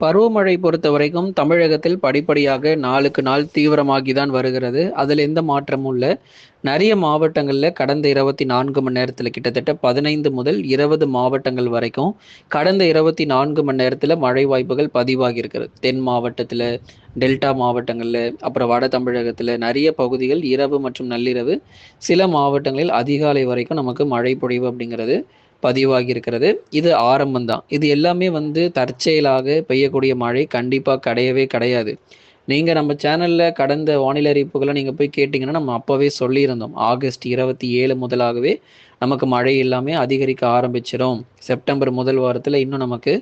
பருவமழை பொறுத்த வரைக்கும் தமிழகத்தில் படிப்படியாக நாளுக்கு நாள் தீவிரமாகி தான் வருகிறது. அதில் எந்த மாற்றமும் இல்லை. நிறைய மாவட்டங்களில் கடந்த இருபத்தி நான்கு மணி நேரத்தில் கிட்டத்தட்ட பதினைந்து முதல் இருபது மாவட்டங்கள் வரைக்கும் கடந்த இருபத்தி நான்கு மணி நேரத்தில் மழை வாய்ப்புகள் பதிவாகி இருக்கிறது. தென் மாவட்டத்தில் டெல்டா மாவட்டங்களில் அப்புறம் வட தமிழகத்தில் நிறைய பகுதிகள் இரவு மற்றும் நள்ளிரவு சில மாவட்டங்களில் அதிகாலை வரைக்கும் நமக்கு மழை பொழிவு அப்படிங்கிறது பதிவாகி இருக்கிறது இது ஆரம்பம்தான். இது எல்லாமே வந்து தற்செயலாக பெய்யக்கூடிய மழை கண்டிப்பாக கிடையவே கிடையாது. நீங்கள் நம்ம சேனலில் கடந்த வானிலை அறிவிப்புகளை நீங்கள் போய் கேட்டிங்கன்னா நம்ம அப்போவே சொல்லியிருந்தோம். ஆகஸ்ட் இருபத்தி ஏழு முதலாகவே நமக்கு மழை எல்லாமே அதிகரிக்க ஆரம்பிச்சிடும் செப்டம்பர் முதல் வாரத்தில் இன்னும் நமக்கு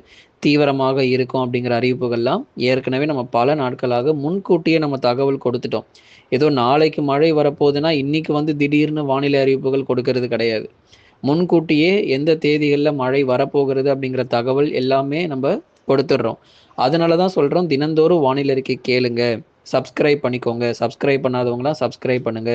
தீவிரமாக இருக்கும் அப்படிங்கிற அறிவிப்புகள்லாம் ஏற்கனவே நம்ம பல நாட்களாக முன்கூட்டியே நம்ம தகவல் கொடுத்துட்டோம். ஏதோ நாளைக்கு மழை வரப்போகுதுன்னா இன்னைக்கு வந்து திடீர்னு வானிலை அறிவிப்புகள் கொடுக்கறது கிடையாது. முன்கூட்டியே எந்த தேதிகளில் மழை வரப்போகிறது அப்படிங்கிற தகவல் எல்லாமே நம்ம கொடுத்துட்றோம். அதனால தான் சொல்கிறோம் தினந்தோறும் வானிலை அறிக்கை கேளுங்க. சப்ஸ்கிரைப் பண்ணிக்கோங்க. சப்ஸ்கிரைப் பண்ணாதவங்களாம் சப்ஸ்கிரைப் பண்ணுங்க.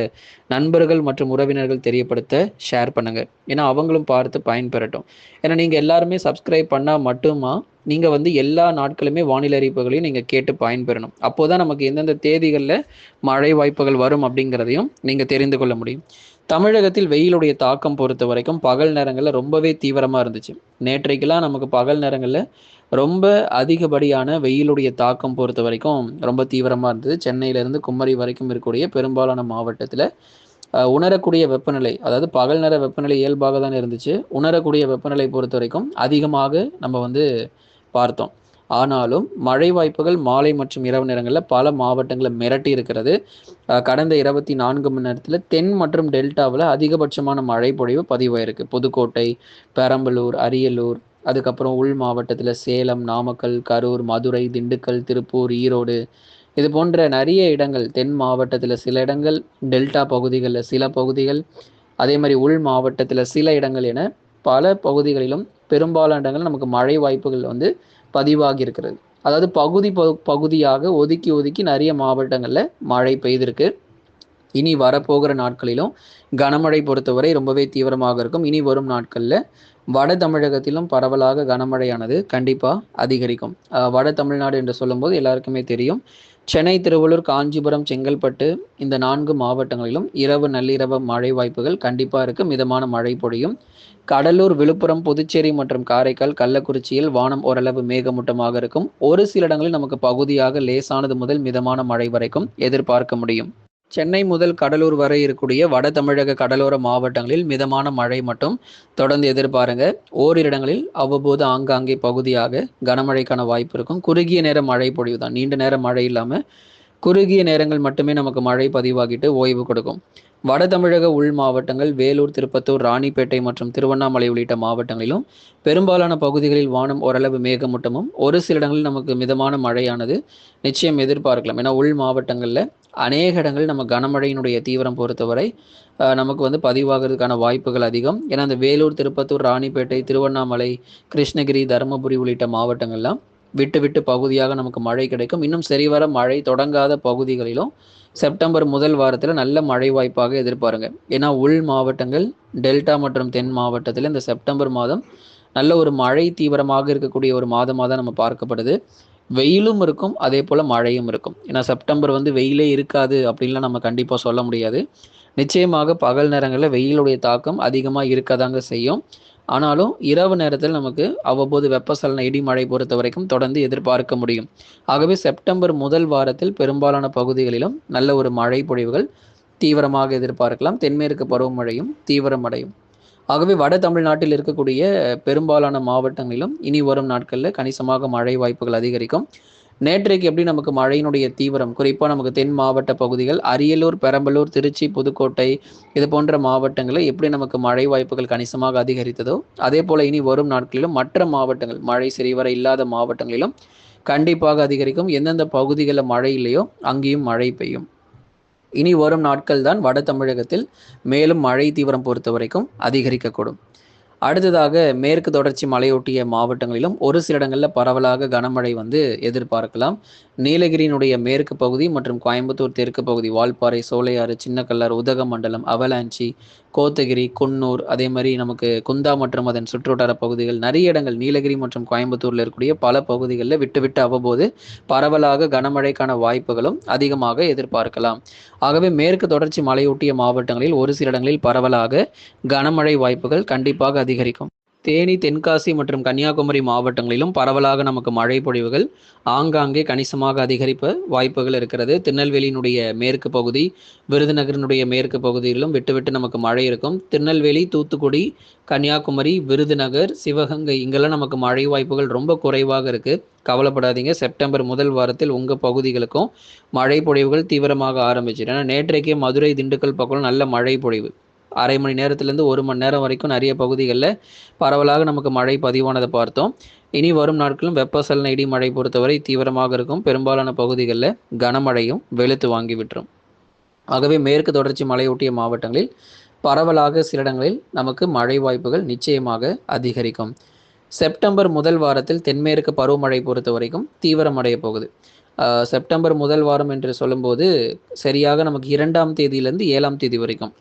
நண்பர்கள் மற்றும் உறவினர்கள் தெரியப்படுத்த ஷேர் பண்ணுங்க. ஏன்னா அவங்களும் பார்த்து பயன்பெறட்டும். ஏன்னா நீங்கள் எல்லாருமே சப்ஸ்கிரைப் பண்ணால் மட்டுமா நீங்கள் வந்து எல்லா நாட்களுமே வானிலை அறிவிப்புகளையும் நீங்கள் கேட்டு பயன்பெறணும். அப்போ தான் நமக்கு எந்தெந்த தேதிகளில் மழை வாய்ப்புகள் வரும் அப்படிங்கிறதையும் நீங்கள் தெரிந்து கொள்ள முடியும். தமிழகத்தில் வெயிலுடைய தாக்கம் பொறுத்த வரைக்கும் பகல் நேரங்களில் ரொம்பவே தீவிரமாக இருந்துச்சு. நேற்றைக்கெல்லாம் நமக்கு பகல் நேரங்களில் ரொம்ப அதிகப்படியான வெயிலுடைய தாக்கம் பொறுத்த வரைக்கும் ரொம்ப தீவிரமாக இருந்தது. சென்னையிலேருந்து குமரி வரைக்கும் இருக்கக்கூடிய பெரும்பாலான மாவட்டத்தில் உணரக்கூடிய வெப்பநிலை அதாவது பகல் நேர வெப்பநிலை இயல்பாக தான் இருந்துச்சு. உணரக்கூடிய வெப்பநிலை பொறுத்த வரைக்கும் அதிகமாக நம்ம வந்து பார்த்தோம். ஆனாலும் மழை வாய்ப்புகள் மாலை மற்றும் இரவு நேரங்களில் பல மாவட்டங்களை மிரட்டி இருக்கிறது. கடந்த இருபத்தி நான்கு மணி நேரத்தில் தென் மற்றும் டெல்டாவில் அதிகபட்சமான மழை பொழிவு பதிவாயிருக்கு. புதுக்கோட்டை பெரம்பலூர் அரியலூர் அதுக்கப்புறம் உள் மாவட்டத்தில் சேலம் நாமக்கல் கரூர் மதுரை திண்டுக்கல் திருப்பூர் ஈரோடு. இது போன்ற நிறைய இடங்கள் தென் மாவட்டத்தில் சில இடங்கள் டெல்டா பகுதிகளில் சில பகுதிகள் அதே மாதிரி உள் மாவட்டத்தில் சில இடங்கள் என பல பகுதிகளிலும் பெரும்பாலான இடங்கள் நமக்கு மழை வாய்ப்புகள் வந்து பதிவாகி இருக்கிறது அதாவது பகுதி பகுதியாக ஒதுக்கி ஒதுக்கி நிறைய மாவட்டங்களில் மழை பெய்திருக்கு. இனி வரப்போகிற நாட்களிலும் கனமழை பொறுத்தவரை ரொம்பவே தீவிரமாக இருக்கும். இனி வரும் நாட்களில் வட தமிழகத்திலும் பரவலாக கனமழையானது கண்டிப்பாக அதிகரிக்கும். வட தமிழ்நாடு என்று சொல்லும்போது எல்லாருக்குமே தெரியும். சென்னை திருவள்ளூர் காஞ்சிபுரம் செங்கல்பட்டு இந்த நான்கு மாவட்டங்களிலும் இரவு நள்ளிரவு மழை வாய்ப்புகள் கண்டிப்பாக இருக்கு. மிதமான மழை பொழியும். கடலூர் விழுப்புரம் புதுச்சேரி மற்றும் காரைக்கால் கள்ளக்குறிச்சியில் வானம் ஓரளவு மேகமூட்டமாக இருக்கும். ஒரு சில இடங்களில் நமக்கு பகுதியாக லேசானது முதல் மிதமான மழை வரைக்கும் எதிர்பார்க்க முடியும். சென்னை முதல் கடலூர் வரை இருக்கக்கூடிய வட தமிழக கடலோர மாவட்டங்களில் மிதமான மழை மட்டும் தொடர்ந்து எதிர்பாருங்க. ஓரிரு இடங்களில் அவ்வப்போது ஆங்காங்கே பகுதியாக கனமழைக்கான வாய்ப்பு இருக்கும். குறுகிய நேர மழை பொழிவு தான் நீண்ட நேரம் மழை இல்லாமல் குறுகிய நேரங்கள் மட்டுமே நமக்கு மழை பதிவாகிட்டு ஓய்வு கொடுக்கும். வட தமிழக உள் மாவட்டங்கள் வேலூர் திருப்பத்தூர் ராணிப்பேட்டை மற்றும் திருவண்ணாமலை உள்ளிட்ட மாவட்டங்களிலும் பெரும்பாலான பகுதிகளில் வானம் ஓரளவு மேகமூட்டமும் ஒரு சில இடங்களில் நமக்கு மிதமான மழையானது நிச்சயம் எதிர்பார்க்கலாம். ஏன்னா உள் மாவட்டங்களில் அநேக இடங்கள் நம்ம கனமழையினுடைய தீவிரம் பொறுத்தவரை நமக்கு வந்து பதிவாகிறதுக்கான வாய்ப்புகள் அதிகம். ஏன்னா அந்த வேலூர் திருப்பத்தூர் ராணிப்பேட்டை திருவண்ணாமலை கிருஷ்ணகிரி தருமபுரி உள்ளிட்ட மாவட்டங்கள்லாம் விட்டு விட்டு பகுதியாக நமக்கு மழை கிடைக்கும். இன்னும் சரிவர மழை தொடங்காத பகுதிகளிலும் செப்டம்பர் முதல் வாரத்தில் நல்ல மழை வாய்ப்பாக எதிர்பாருங்க. ஏன்னா உள் மாவட்டங்கள் டெல்டா மற்றும் தென் மாவட்டத்தில் இந்த செப்டம்பர் மாதம் நல்ல ஒரு மழை தீவிரமாக இருக்கக்கூடிய ஒரு மாதமாக தான் நம்ம பார்க்கப்படுது. வெயிலும் இருக்கும் அதே போல் மழையும் இருக்கும். ஏன்னா செப்டம்பர் வந்து வெயிலே இருக்காது அப்படின்லாம் நம்ம கண்டிப்பாக சொல்ல முடியாது. நிச்சயமாக பகல் நேரங்களில் வெயிலுடைய தாக்கம் அதிகமாக இருக்கதாங்க செய்யும். ஆனாலும் இரவு நேரத்தில் நமக்கு அவ்வப்போது வெப்பசலன இடி மழை பொறுத்த வரைக்கும் தொடர்ந்து எதிர்பார்க்க முடியும். ஆகவே செப்டம்பர் முதல் வாரத்தில் பெரும்பாலான பகுதிகளிலும் நல்ல ஒரு மழை பொழிவுகள் தீவிரமாக எதிர்பார்க்கலாம். தென்மேற்கு பருவமழையும் தீவிரமடையும். ஆகவே வட தமிழ்நாட்டில் இருக்கக்கூடிய பெரும்பாலான மாவட்டங்களிலும் இனி வரும் நாட்களில் கணிசமாக மழை வாய்ப்புகள் அதிகரிக்கும். நேற்றைக்கு எப்படி நமக்கு மழையினுடைய தீவிரம்? குறிப்பாக நமக்கு தென் மாவட்ட பகுதிகள் அரியலூர் பெரம்பலூர் திருச்சி புதுக்கோட்டை இது போன்ற மாவட்டங்களில் எப்படி நமக்கு மழை வாய்ப்புகள் கணிசமாக அதிகரித்ததோ அதே போல் இனி வரும் நாட்களிலும் மற்ற மாவட்டங்கள் மழை சரிவர இல்லாத மாவட்டங்களிலும் கண்டிப்பாக அதிகரிக்கும். எந்தெந்த பகுதிகளில் மழை இல்லையோ அங்கேயும் மழை பெய்யும். இனி வரும் நாட்கள் தான் வட தமிழகத்தில் மேலும் மழை தீவிரம் பொறுத்த வரைக்கும் அதிகரிக்கக்கூடும். அடுத்ததாக மேற்கு தொடர்ச்சி மலையொட்டிய மாவட்டங்களிலும் ஒரு சில இடங்களில் பரவலாக கனமழை வந்து எதிர்பார்க்கலாம். நீலகிரியினுடைய மேற்கு பகுதி மற்றும் கோயம்புத்தூர் தெற்கு பகுதி வால்பாறை சோலையாறு சின்னக்கல்லார் உதகமண்டலம் அவலாஞ்சி கோத்தகிரி குன்னூர் அதே மாதிரி நமக்கு குந்தா மற்றும் அதன் சுற்றுவட்டார பகுதிகள் நிறைய இடங்கள் நீலகிரி மற்றும் கோயம்புத்தூரில் இருக்கக்கூடிய பல பகுதிகளில் விட்டு விட்டு அவ்வப்போது பரவலாக கனமழைக்கான வாய்ப்புகளும் அதிகமாக எதிர்பார்க்கலாம். ஆகவே மேற்கு தொடர்ச்சி மலையொட்டிய மாவட்டங்களில் ஒரு சில இடங்களில் பரவலாக கனமழை வாய்ப்புகள் கண்டிப்பாக அதிகரிக்கும். தேனி தென்காசி மற்றும் கன்னியாகுமரி மாவட்டங்களிலும் பரவலாக நமக்கு மழை பொழிவுகள் ஆங்காங்கே கணிசமாக அதிகரிப்ப வாய்ப்புகள் இருக்கிறது. திருநெல்வேலியினுடைய மேற்கு பகுதி விருதுநகரினுடைய மேற்கு பகுதியிலும் விட்டு விட்டு நமக்கு மழை இருக்கும். திருநெல்வேலி தூத்துக்குடி கன்னியாகுமரி விருதுநகர் சிவகங்கை இங்கெல்லாம் நமக்கு மழை வாய்ப்புகள் ரொம்ப குறைவாக இருக்குது கவலைப்படாதீங்க. செப்டம்பர் முதல் வாரத்தில் உங்கள் பகுதிகளுக்கும் மழை பொழிவுகள் தீவிரமாக ஆரம்பிச்சிடும் ஏன்னா நேற்றைக்கே மதுரை திண்டுக்கல் பக்கம் நல்ல மழை பொழிவு. அரை மணி நேரத்திலேருந்து ஒரு மணி நேரம் வரைக்கும் நிறைய பகுதிகளில் பரவலாக நமக்கு மழை பதிவானதை பார்த்தோம். இனி வரும் நாட்களும் வெப்பசலன இடி மழை பொறுத்தவரை தீவிரமாக இருக்கும். பெரும்பாலான பகுதிகளில் கனமழையும் வெளுத்து வாங்கி விட்டுரும். ஆகவே மேற்கு தொடர்ச்சி மலையொட்டிய மாவட்டங்களில் பரவலாக சில இடங்களில் நமக்கு மழை வாய்ப்புகள் நிச்சயமாக அதிகரிக்கும். செப்டம்பர் முதல் வாரத்தில் தென்மேற்கு பருவமழை பொறுத்த வரைக்கும் தீவிரமடைய போகுது. செப்டம்பர் முதல் வாரம் என்று சொல்லும்போது சரியாக நமக்கு இரண்டாம் தேதியிலிருந்து ஏழாம் தேதி வரைக்கும்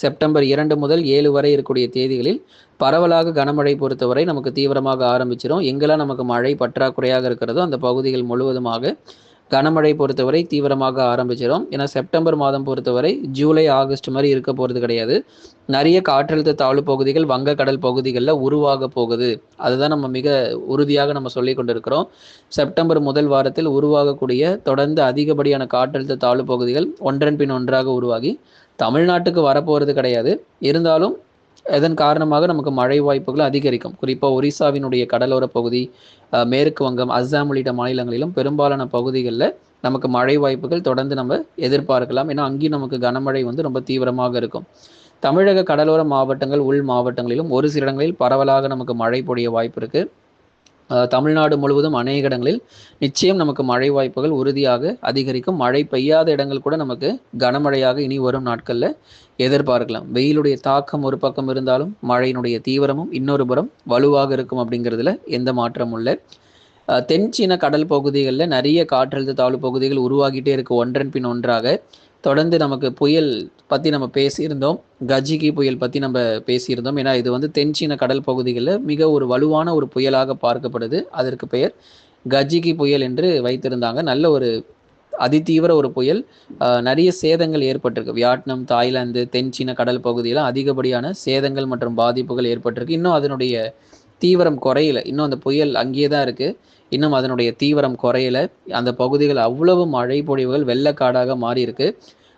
செப்டம்பர் இரண்டு முதல் ஏழு வரை இருக்கக்கூடிய தேதிகளில் பரவலாக கனமழை பொறுத்தவரை நமக்கு தீவிரமாக ஆரம்பிச்சிடும் எங்கெல்லாம் நமக்கு மழை பற்றாக்குறையாக இருக்கிறதோ அந்த பகுதிகள் முழுவதுமாக கனமழை பொறுத்தவரை தீவிரமாக ஆரம்பிச்சிடும் ஏன்னா செப்டம்பர் மாதம் பொறுத்தவரை ஜூலை ஆகஸ்ட் மாதிரி இருக்க போகிறது கிடையாது. நிறைய காற்றழுத்த தாழ்வு பகுதிகள் வங்கக்கடல் பகுதிகளில் உருவாக போகுது. அதுதான் நம்ம மிக உறுதியாக நம்ம சொல்லி கொண்டிருக்கிறோம். செப்டம்பர் முதல் வாரத்தில் உருவாகக்கூடிய தொடர்ந்து அதிகப்படியான காற்றழுத்த தாழ்வு பகுதிகள் ஒன்றன் பின் ஒன்றாக உருவாகி தமிழ்நாட்டுக்கு வரப்போகிறது கிடையாது. இருந்தாலும் இதன் காரணமாக நமக்கு மழை வாய்ப்புகள் அதிகரிக்கும். குறிப்பாக ஒரிசாவினுடைய கடலோர பகுதி மேற்கு வங்கம் அஸ்ஸாம் உள்ளிட்ட மாநிலங்களிலும் பெரும்பாலான பகுதிகளில் நமக்கு மழை வாய்ப்புகள் தொடர்ந்து நம்ம எதிர்பார்க்கலாம். ஏன்னா அங்கேயும் நமக்கு கனமழை வந்து ரொம்ப தீவிரமாக இருக்கும். தமிழக கடலோர மாவட்டங்கள் உள் மாவட்டங்களிலும் ஒரு சில இடங்களில் பரவலாக நமக்கு மழை பொழிய வாய்ப்பு இருக்குது தமிழ்நாடு முழுவதும் அநேக இடங்களில் நிச்சயம் நமக்கு மழை வாய்ப்புகள் உறுதியாக அதிகரிக்கும். மழை பெய்யாத இடங்கள் கூட நமக்கு கனமழையாக இனி வரும் நாட்களில் எதிர்பார்க்கலாம். வெயிலுடைய தாக்கம் ஒரு பக்கம் இருந்தாலும் மழையினுடைய தீவிரமும் இன்னொரு புறம் வலுவாக இருக்கும் அப்படிங்கிறதுல எந்த மாற்றமும் இல்லை. தென் சீன கடல் பகுதிகளில் நிறைய காற்றழுத்த தாழ்வு பகுதிகள் உருவாகிட்டே இருக்கு. ஒன்றன் பின் ஒன்றாக தொடர்ந்து நமக்கு புயல் பற்றி நம்ம பேசியிருந்தோம். கஜிகி புயல் பற்றி நம்ம பேசியிருந்தோம். ஏன்னா இது வந்து தென்சீன கடல் பகுதிகளில் மிக ஒரு வலுவான ஒரு புயலாக பார்க்கப்படுது. அதற்கு பெயர் கஜிகி புயல் என்று வைத்திருந்தாங்க. நல்ல ஒரு அதிதீவிர ஒரு புயல். நிறைய சேதங்கள் ஏற்பட்டிருக்கு. வியட்நாம் தாய்லாந்து தென்சீன கடல் பகுதியில் அதிகப்படியான சேதங்கள் மற்றும் பாதிப்புகள் ஏற்பட்டிருக்கு. இன்னும் அதனுடைய தீவிரம் குறையல. இன்னும் அந்த புயல் அங்கேயே தான் இருக்குது இன்னும் அதனுடைய தீவிரம் குறையல. அந்த பகுதிகள் அவ்வளவு மழை பொழிவுகள் வெள்ளக்காடாக மாறி இருக்கு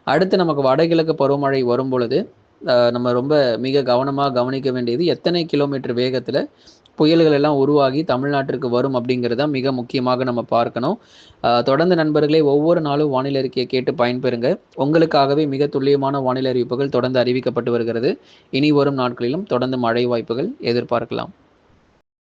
அடுத்து நமக்கு வடகிழக்கு பருவமழை வரும் பொழுது நம்ம ரொம்ப மிக கவனமாக கவனிக்க வேண்டியது எத்தனை கிலோமீட்டர் வேகத்தில் புயல்கள் எல்லாம் உருவாகி தமிழ்நாட்டிற்கு வரும் அப்படிங்கிறத மிக முக்கியமாக நம்ம பார்க்கணும். தொடர்ந்து நண்பர்களே ஒவ்வொரு நாளும் வானிலை அறிக்கையை கேட்டு பயன்பெறுங்க. உங்களுக்காகவே மிக துல்லியமான வானிலை அறிவிப்புகள் தொடர்ந்து அறிவிக்கப்பட்டு வருகிறது. இனி வரும் நாட்களிலும் தொடர்ந்து மழை வாய்ப்புகள் எதிர்பார்க்கலாம்.